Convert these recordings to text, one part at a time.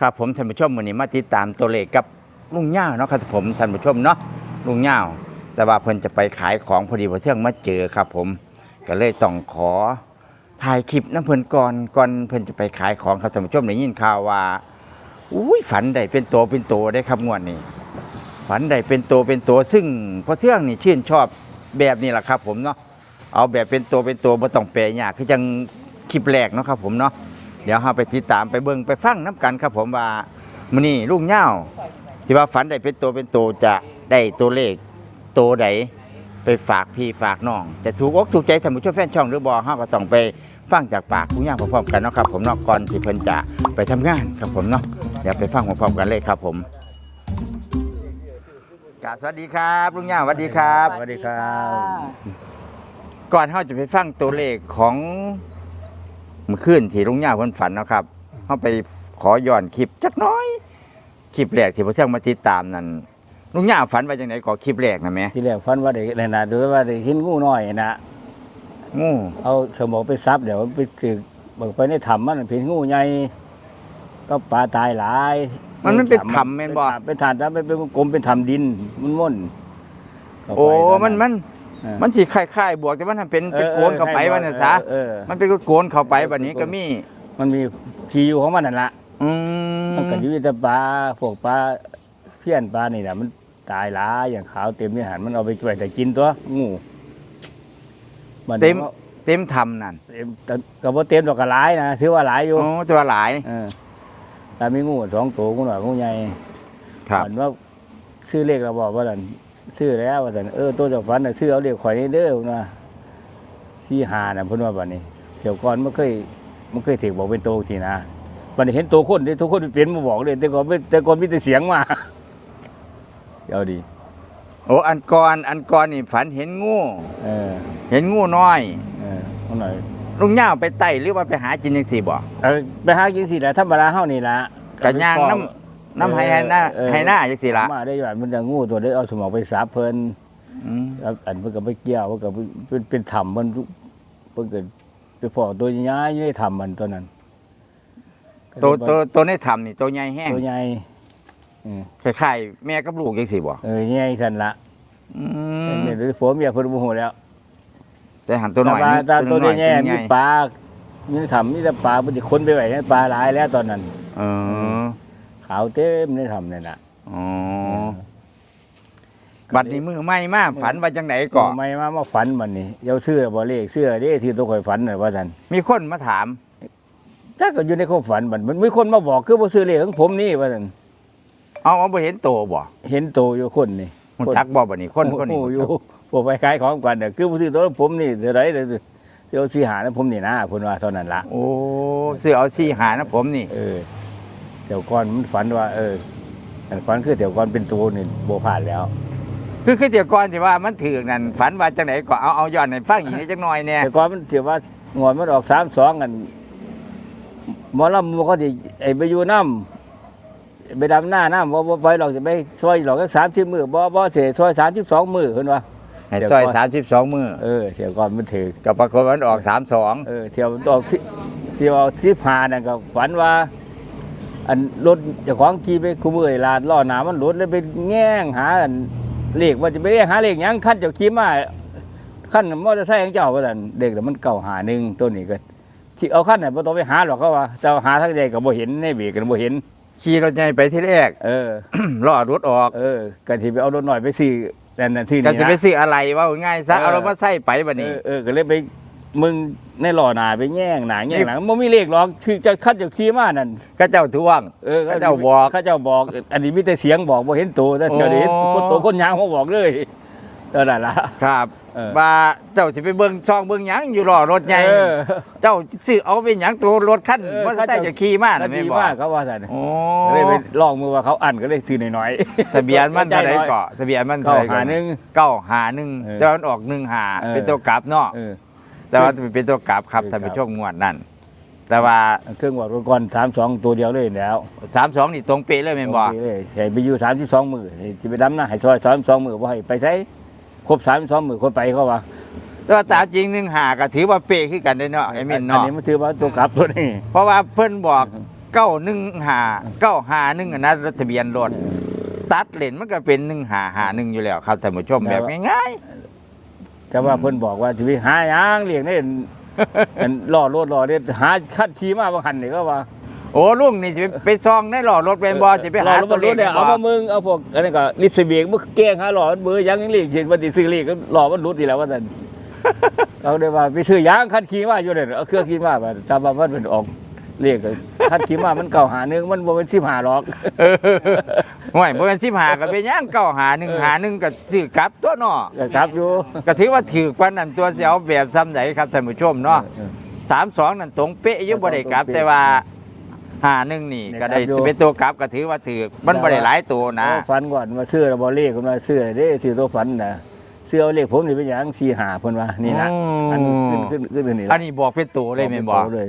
ครับผมท่านผู้ชมวันนี้มาติดตามตัวเลขกับลุงย่าวเนาะครับผมท่านผู้ชมเนาะลุงย่าวแต่ว่าเพิ่นจะไปขายของพอดีพอเที่ยงมาเจอครับ ผมก็เลยต้องขอถ่ายคลิปน้ำเพิ่นก่อนก่อนเพิ่นจะไปขายของครับท่านผู้ชมได้ยินข่าวว่าอุ้ยฝันได้เป็นโตเป็นโตได้ครับงวดนี้ ฝันได้เป็นโตเป็นโตซึ่งพอเที่ยงนี่ชื่นชอบแบบนี้แหละครับ ผมเนาะเอาแบบเป็นโตเป็นโตบ่ต้องแปลยากคือจังคลิปแรกเนาะครับ ผมเนาะ เดี๋ยวเราไปติดตามไปเบิ่งไปฟังน้ำกันครับผมว่ามื้อนี้ลุงเหย้าที่ว่าฝันได้เป็นตัวเป็นตัวจะได้ตัวเลขตัวใดไปฝากพี่ฝากน้องจะถูกอกถูกใจท่านผู้ชมแฟนช่องหรือบ่เฮาก็ต้องไปฟังจากปากลุงเหย้าพร้อมๆกันเนาะครับผมเนาะก่อนที่เพิ่นจะไปทำงานครับผมเนาะเดี๋ยวไปฟังพร้อมๆกันเลยครับผมกราบสวัสดีครับลุงเหย้าสวัสดีครับ สวัสดีครับ ก่อนเฮาจะไปฟังตัวเลขของเมื่อคืนที่ลุงย่าเพิ่นฝันเนาะครับเฮาไปขอย้อนคลิปจักหน้อยคลิปแรกที่พระเที่ยงมาติดตามนั้นลุงย่าฝันว่าจังไดก็คลิปแรกนะแม่ที่แรกฟันว่าเด็กนะดูว่าเด็กหินงูน้อยนะงูเอาสมองไปซับเดี๋ยวไปถึกบอกไปในถ้ำมันเป็นงูใหญ่ก็ปลาตายหลาย มันมันเป็นถ้ำแม่นบ่เป็นถ้ำถ้ำเป็นกลมเป็นถ้ำดินมันม่นเข้าไปโอ้ตมันมันเออ มันสิคล้ายๆบวกแต่มันเป็นเป็นโกนเข้าไปว่านั่นซะเออเออมันเป็นโกนเข้าไปบัดนี้ก็มี มันมีทีอยู่ของมันนั่นละอืมมันก็อยู่แต่ปลาพวกปลาเพี้ยนปลานี่แหละมันตายหลายอย่างขาวเต็มที่หันมันเอาไปช่วยแต่กินตัวงูบัดนี้เต็มก็เต็มทำนั่นเต็มแต่ก็บ่เต็มดอกก็หลายนะถือว่าหลายอยู่โอ้แต่ว่าหลายเออแต่มีงูสองตัวงูหน่อยงูใหญ่ครับฝันว่าชื่อเลขเราบอกว่านั่น ชื่อแล้วว่าแต่นเออตัวเจ้าฝันน่ะชื่อเอาเลขข่อยนี่เด้อนะที่หาน่ะเพิ่นว่าบัดนี้เที่ยวก่อนมันเคยมันเคยถูกบอกเป็นโตทีนะบัดนี้เห็นตัวคนที่ตัวคนเป็นมาบอกเลย แต่ก่อนไม่แต่ก่อนมีแต่เสียงมาเอาดี โอ้อันก่อนอันก่อนนี่ฝันเห็นงูเออเห็นงูน้อยเออเอาหน่อยลุงย่าไปไต่หรือว่าไปหากินจังซี่บ่เอาไปหากินสิแหละธรรมดาเฮานี่ล่ะกะย่างน้ำ น้ำไห้ไห้หน้าเออ ไห้หน้าจังซี่ละมาได้ว่ามันจะงูตัวได้เอาสมองไปสาบเพิ่นอืมแล้วอันเพิ่นก็ไปเกี่ยวเพิ่นก็เป็นเป็นถ้ำมันเพิ่นก็ไปพอตัวใหญ่ๆอยู่ในถ้ำมันตัวนั้นตัวตัวตัวในถ้ำนี่ตัวใหญ่แห้งตัวใหญ่เออคล้ายๆแม่กับลูกจังซี่บ่เออใหญ่ซั่นละอืเอมอเดี๋ยวผัวเมียเพิ่นบ่ฮู้แล้ว แต่หันตัวหน่อยแต่ว่านี่แต่ตัวน้อยใหญ่ตัวๆใหมีญ่ปลาอยู่ในถ้ำมีแต่ปลาเพิ่นสิคนไปไว้ในปลาหลายแล้วตอนนั้น เออ ขาวเต็มในถ้ำนั่นน่ะอ๋อบัดนี้มือใหม่มาฝันว่าจังไหนก่อไม่มามาฝันมันนี่เจ้าเสื้อบ่เลขเสื้อเด้ที่ตัวข่อยฝันน่ะว่าซั่นมีคนมาถามจักก็อยู่ในความฝันมันมันมีคนมาบอกคือบ่ซื้อเลขของผมนี่ว่าซั่นเอาเอาบ่เห็นโตบ่เห็นโตอยู่คนนี่มันจักบ่บัดนี้คนคนนี้โอ้อยู่พวกไปขายของกันเนี่ยคือผู้ซื้อตัวผมนี่เท่าไรเดี๋ยวเดี๋ยวสีหานะผมนี่นะผมว่าเท่านั้นละโอ้ซื้อเอาซี่หานะผมนี่เออ เดี๋ยวก่อนมันฝันว่า เอออันฝันคือเดี๋ยวก่อนเป็นตัวนี่โบผ่านแล้ว คือคือเดี๋ยวก่อนที่ว่ามันถือนั่นฝันว่าจังไหนก็เอาเอาย้อนให้ฟังอีกนิดจักหน่อยแน่แต่ก่อนมันเดี๋ยวว่างอนมันออกสามสองกันหมอลำมันก็จะไอ้ไปอยู่น้ำไปดำหน้าน้ำบ่บ่ไปหรอกจะไปซอยหรอกสามสิบมือบ่บ่เสียซอยสามสิบสองมือเห็นปะให้ซอย32มื้อเออเดี๋ยวก่อนมันถือก็ปรากฏว่ามันออก32เออเที่ยวตอกที่เที่ยวที่พานั่นก็ฝันว่า อันรถเจ้าของขี่ไปคุมเอ่ยลาดล้อหนามันรถเลยไปแง่งหาอันเลขว่าจะไปหาเลขหยังขั้นเจ้าขี่มาขั้นมอเตอร์ไซค์ของเจ้าว่าซั่นเด็กแต่มันเก่าหาหนึ่งตัวนี้ก็ที่เอาขั้นน่ะบ่ต้องไปหาหรอกเขาว่าแต่ว่าหาทั้งใดก็บ่เห็นในเบรกก็บ่เห็นขี่รถใหญ่ไปที่แรกเออล้อรถออกเออก็ที่ไปเอารถหน่อยไปซื้อนั่นน่ะที่ก็นี่จะนะไปซื้ออะไรว่าง่ายซะเออเอารถมาใส่ไปบัดเอนี้ อเออก็เลยไปมึง ในล้อหน้าไปแง่งหน้าแง่งหลังบ่มีเลขหรอกคือจะขั้นเจ้าขี่มานั่นก็เจ้าทวงเออเขาเจ้าบอกเขาเจ้าบอก อันนี้มีแต่เสียงบอกบ่เห็นตัวแต่เดี๋ยวนี้เห็นอ๋อคนตัวคนยางเขาบอกเลยเออนั่นล่ะครับเออว่าเจ้าสิไปเบิ่งช่องเบิ่งหยังอยู่ล้อรถใหญ่เออเจ้าซื้อเอาเป็นหยังตัวรถคันเออมอเตอร์ไซค์จะขี่มาก็น่ะแม่ดีนบ่มากเขาว่าซั่นโอ้ก็เลยไปลองมือว่าเขาอันก็เลยถือหน่อยทะเบียนมันใจเท่าไหร่น้อยเกาะทะเบียนมันๆเท่าเข้าไหร่หาหนึงเก้าหาหนึ่งเออแต่ว่ามันออกหนึ่งหาเออเป็นตัวกลับเนาะเออ แต่ว่าเป็นตัวกลับครับเออท่านผู้ครับชมงวดนั่นแต่ว่าเครื่องวัดก่อน32ตัวเดียวเลยแล้วสามสองนี่ตรงเป๊ะเลยแม่นบ่โอเคเลยให้ไปอยู่32มื้อให้สิไปดำนาให้ซอย32มื้อบ่ให้ไปใช้ครบ32มื้อคนไปเขาว่าแต่ว่าตามจริงหนึ่งหาก็ถือว่าเป๊ะขึ้นกันได้เนาะไอ้มินอันเนาะนี้มันถือว่าตัวกลับตัวนี้ เพราะว่าเพิ่นบอกเก้าหนึ่งหาเก้าหาหนึ่งอะนะรถทะเบียนรถตัดเลนมันก็เป็นหนึ่งหาหาหนึ่งอยู่แล้วครับท่านผู้ชมแบบง่าย แต่ว่าเพิ่นบอกว่าสิไปหาหยังเลี้ยงนี่อันล่อรถล่อเด็ดหาคัดขี่มาบ่คันนี่ก็ว่าๆโอ้ลุงนี่จะไปซองในหล่อรถเป็นบอจะไปหาล่อรถตัวเลขเนี่ยเอาบ่มามึงเอาพวกอันนี้ก็ลิสเบียกมึงแกล้งหาหล่อมันเบอร์ยังยังเรียกเห็นว่าสิซื้อเลขก็หล่อมันรุดอีแล้วว่าซั่นเขาได้ว่าไปซื้อยางคัดขี่มาอยู่เนี่ยเอาเครื่องขี่มาบ่ตามว่ามันเป็นออกเลขก็คัดขี่มามันเก่าหาหนึงมันบ่เป็น15หรอก ห่วยบ่เป็นสิบหาก็เป็นหย่างเก้าหาหนึ่งหาหนึ่งก็ซื้อกลับตัวเนาะก็ครับอยู่ก็ถือว่าถือปานนั้นตัวเสียวแบบซ้ำไหนครับท่านผู้ชมเนาะออสามสองนั่นตรงเป๊ะอยุบได้กลับตรงเป๊ะแต่ว่าหาหนึ่งนี่ได้ก็ได้กลับอยู่เป็นตัวกลับก็ถือว่าถือมันบ่ได้หลายตัวนะเอาฝันก่อนมาซื้อแล้วบ่เลขคนว่าซื้อเด้ซื้อตัวฝันน่ะซื้อเอาเลขผมนี่เป็นหยัง4 5เพิ่นว่านี่นะอืมอันขึ้นขึ้นขึ้นขึ้นนี่อัละนนี้บอกเป็นตัวเลยแม่นบอกเลย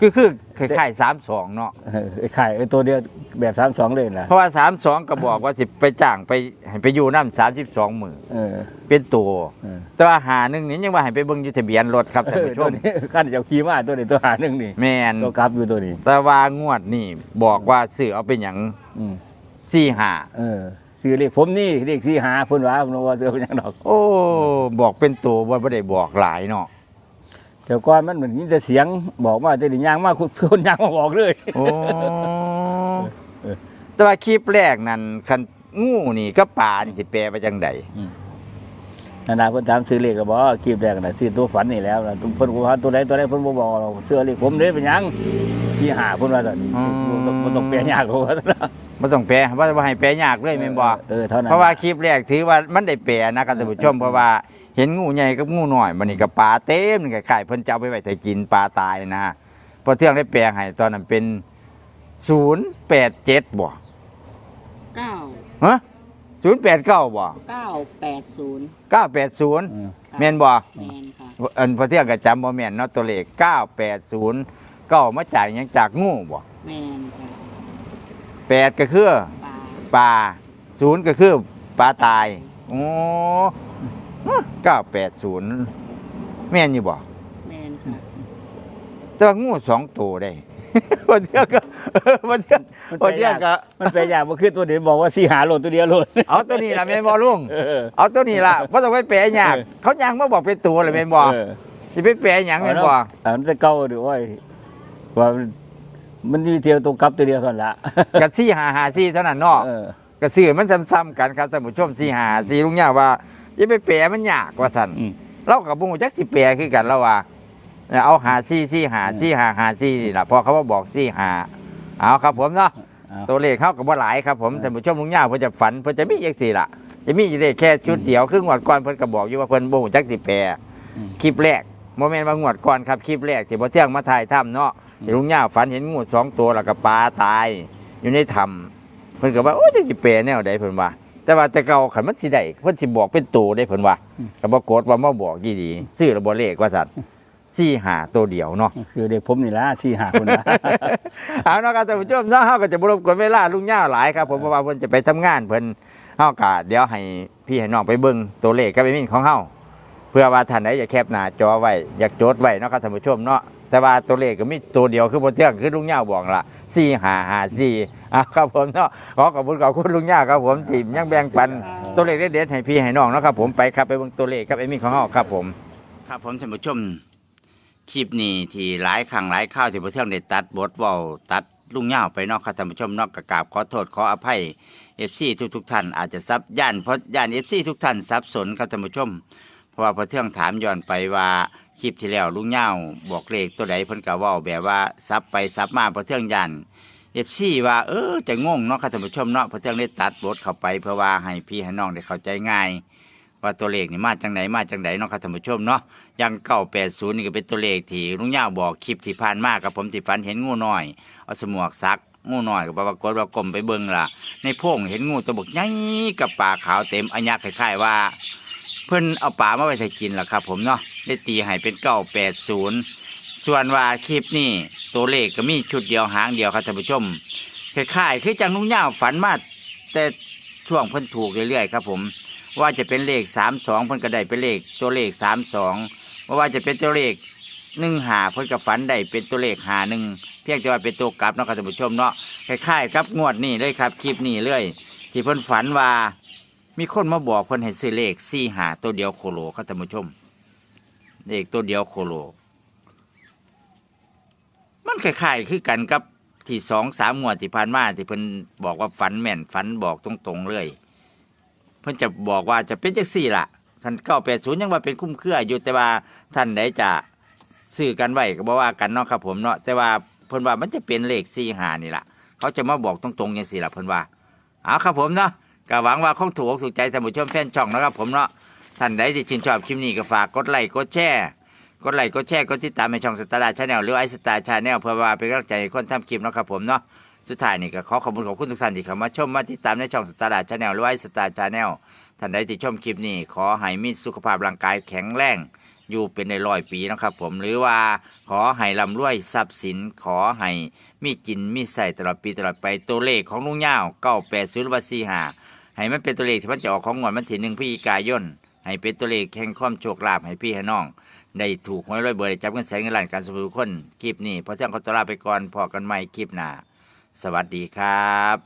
คือคือคล้ายๆสามสองเนาะเออไอ้ไข่ไอ้ตัวเดียวแบบ32เลยน่ะเพราะว่าสามสองก็บอกว่าสิไปจ้างไปให้ไปอยู่น้ำสามสิบสองหมื่นเออ เป็นตัวเออ แต่ว่าหาหนึ่งนี่ยังว่าให้ไปเบิ่งอยุทะเบียนรถครับท่านเออผู้ชตัวมนี้ขั้นจะขี่มาตัวนี้ตัวหาหนึงนี่แมนตัวกลับอยู่ตัวนี้ แต่ว่างวดนี่บอกว่าซื้อเอาเป็นอย่างอืมสี่หาเออซื้อเลขผมนี่เลข4 5เพิ่นว่าเพิ่นว่าซื้อเป็นหยังดอก โอ้บอกเป็นตัวว่าไม่ได้บอกหลายเนาะ แต่ก่อนมันเหมือนมีแต่เสียงบอกมาแต่นี่ย่างมาคุณคนย่างมาบอกเลยโอ้แต่ว่าคลิปแรกนั่นคันงูนี่ก็ป่านี่สิแปลไปจังใด นานาเพิ่นถามซื้อเลขก็บอกว่ากีบแรกน่ะซื้อตัวฝันนี่แล้วนะเพิ่นว่าตัวใดตัวใดเพิ่นบ่บอกเราซื้อเลขผมเด้เป็นหยังที่หาเพิ่นว่าซั่นบ่ต้องบ่ต้องแปลยากหรอกว่าซั่นนะไม่ต้องแปลว่าว่าให้แปลยากเลยแม่นบ่เออเท่านั้น เพราะว่าคลิปแรกถือว่ามันได้แปลนะครับท่านผู้ชมเพราะว่าเห็นงูใหญ่กับงูน้อยมันนี่ก็ปลาเต็มนี่ก็ไข่เพิ่นจะเอาไปไว้ใส่กินปลาตายนะพอเที่ยงได้แปลให้ตอนนั้นเป็น087บ่เก้าฮะ 089บ่เก้าแปดศูนย์980อืม แม่นบ่แมนค่ะอันพอเที่ยงก็จำบ่แม่นเนาะตัวเลข980เก้ามาจากหยังจากงูบ่แมนค่ะแปดก็คือปลาปลาศูนย์ก็คือปลาตายโอ้เก้าแปดศูนย์แม่นอยู่บ่แมนค่ะแต่ว่างูสองตัวได้ วันเที่ยงก็วันเที่ยงมันวันแปลเที่ยยางกก็มันแปลยากบ่คือตัวเดียวบอกว่าสิหาโหลดตัวเดียวโหลดเอาตัวนี้ล่ะแม่นบ่ลุงเออเอาตัวนี้ล่ะบ่ต้องไปแปลยากเออเขายังมาบอกเป็นตัวเลยแม่นบ่เออสิไปแปลหยังแม่นบ่อันนั้นจะเก่าหรือว่าว่ามันมันมีเดียวตัวกลับตัวเดียวเท่านั้นละก็4 5 5 4เท่านั้นเนาะเออก็ซื้อมันซ้ำๆกันครับท่านผู้ชม4 5 4ลุงย่าว่าอย่าไปแปลมันยากว่าซั่นอืมเรากับบุ้งจักสิแปลคือกันแล้วว่า เอาหาซี่ซี่หาซี่หาหาซี่นี่ล่ะพอเขาว่าบอกซี่หาเอาครับผมเนาะเอาตัวเลขเข้ากับว่าหลายครับผมท่านผู้ชมลุงย่าเพิ่นจะฝันเพิ่นจะมีอย่างสี่ล่ะจะมีอยู่ได้แค่ชุดเดียวครึ่งงวดก่อนเพิ่นก็บอกอยู่ว่าเพิ่นบ่ฮู้จักสิแปลคลิปแรกโมเมนต์ว่างวดก่อนครับคลิปแรกที่บ่เที่ยงมาถ่ายถ้ำเนาะที่ลุงย่าฝันเห็นงูสองตัวแล้วก็ปลาตายอยู่ในถ้ำเพิ่นก็ว่าโอ้ยจักสิแปลแนวใดเพิ่นว่าแต่ว่าแต่เก่าขันมันสิได้เพิ่นสิบอกเป็นตัวได้เพิ่นว่าก็บ่กดว่ามาบอกยี่ดีซื้อแล้วบ่เลขว่าซั่น สี่หาตัวเดียวเนาะคือเด็กผมนี่ละสิหาคนละเอาเนาะครับท่านผู้ชมเนาะเฮาก็จะบ่รบกวนเวลาลุงย่าหลายครับผมเพราะว่าเพิ่นจะไปทำงานเพิ่นเฮาก็เดี๋ยวให้พี่ให้น้องไปเบิ่งตัวเลขกับไอ้มินของเฮาเพื่อว่าท่านใดอยากแคปหน้าจอไว้อยากจดไว้เนาะครับท่านผู้ชมเนาะแต่ว่าตัวเลขก็มีตัวเดียวคือบ่เที่ยงคือลุงย่าบอกล่ะ4554อะครับผมเนาะขอขอบคุณขอบคุณลุงย่าครับผมที่ยังแบ่งปันตัวเลขเด็ดๆให้พี่ให้น้องเนาะครับผมไปครับไปเบิ่งตัวเลขกับไอ้มินของเฮาครับผม ครับผมท่านผู้ชม คลิปนี้ที่หลายครั้งหลายข้าวที่พระเที่ยงได้ตัดบทเว้าตัดลุงเหย้าไปเนอกครับท่านผู้ชมเนอกกระกราบขอโทษขออภัยเอฟซีทุกทุกๆท่านอาจจะซับย่านเพราะย่านเอฟซีทุกท่านสับสนครับท่านผู้ชม เพราะว่าพระเที่ยงถามย้อนไปว่าคลิปที่แล้วลุงเหย้าบอกเลขตัวใดเพิ่นก็เว้าแบบว่าซับไปซับมาพระเที่ยงย่าน เอฟซีว่าเออจะงงเนาะค่ะท่านผู้ชมเนาะเพราะเที่ยงได้ตัดบทเข้าไปเพื่อว่าให้พี่ให้น้องได้เข้าใจง่าย ว่าตัวเลขนี่มาจังไหนมาจังไหนเนาะค่ะท่านผู้ชมเนาะยังเก้าแปดศูนย์นี่ก็เป็นตัวเลขที่ลุงย่าบอกคลิปที่ผ่านมากับผมที่ฝันเห็นงูน้อยเอาสมวกซักงูน้อยก็ปรากฏว่ากลมไปเบิ่งล่ะ ในโพงเห็นงูตัวบกใหญ่กับปากขาวเต็มอัญญะคล้ายๆว่า เพิ่นเอาปลามาไว้ให้กินล่ะครับ ผมเนาะได้ตีให้เป็นเก้าแปดศูนย์ส่วนว่าคลิปนี้ตัวเลขก็มีชุดเดียวหางเดียวครับท่านผู้ชมคล้ายๆคือจังลุงย่าฝันมาแต่ช่วงเพิ่นถูกเรื่อยๆครับผม ว่าจะเป็นเลขสามสองเพิ่นก็ได้เป็นเลขตัวเลขสามสองว่าจะเป็นตัวเลขหนึ่งหาเพิ่นกับฝันได้เป็นตัวเลขหาหนึ่งเพียงแต่ว่าเป็นตัวกลับเนาะครับท่านผู้ชมเนาะคล้ายๆครับงวดนี้เลยครับคลิปนี้เลย ที่เพิ่นฝันว่า มีคนมาบอกเพิ่นให้ซื้อเลขสี่หาตัวเดียวโคโลครับท่านผู้ชมเลขตัวเดียวโคโล มันคล้ายๆคือกันกับที่สองสามงวดที่ผ่านมาที่เพิ่นบอกว่าฝันแม่นฝันบอกตรงๆเลย เพิ่นจะบอกว่าจะเป็นจังสี่ล่ะท่านเก้าแปดศูนย์ยังว่าเป็นคุ้มเครืออยู่แต่ว่าท่านใดจะซื้อกันไว้ก็บอกว่ากันเนาะครับผมเนาะแต่ว่าเพิ่นว่ามันจะเป็นเลขสี่หานี่ล่ะ เขาจะมาบอกตรงๆอย่างสี่ล่ะเพิ่นว่าเอาครับผมเนาะก็หวังว่าคงถูกอกถูกใจท่านผู้ชมแฟนช่องนะครับผมเนาะท่านใดที่ชื่นชอบคลิปนี้ก็ฝากกดไลค์กดแชร์กดไลค์กดแชร์กดติดตามในช่องสตาร์ชาแนลหรือไอสตาร์ชาแนลเพื่อว่าเป็นกำลังใจให้คนทำคลิปนะครับผมเนาะ สุดท้ายนี่ก็ขอขอบคุณขอบคุณทุกท่านที่เข้ามาชมมาติดตามในช่องสตาร์ชาแนลหรือไอสตาร์ชาแนลท่านใดที่ชมคลิปนี้ขอให้มีสุขภาพร่างกายแข็งแรงอยู่เป็นในร้อยปีนะครับผมหรือว่าขอให้ร่ำรวยทรัพย์สินขอให้มีกินมีใส่ตลอดปีตลอดไปตัวเลขของลุงย่าวเก้าแปดศูนย์วัสี่ห้าให้มันเป็นตัวเลขที่มันจะออกของงวดมันถึงหนึ่งพฤศจิกายนให้เป็นตัวเลขแห่งความโชคลาภให้พี่ให้น้อง ได้ถูกหวยร้อยเบอร์ได้จับเงินแสนเงินล้านการสมทุกคนคลิปนี้พอเที่ยงขอตัวลาไปก่อนพอกันใหม่คลิปหน้า สวัสดีครับ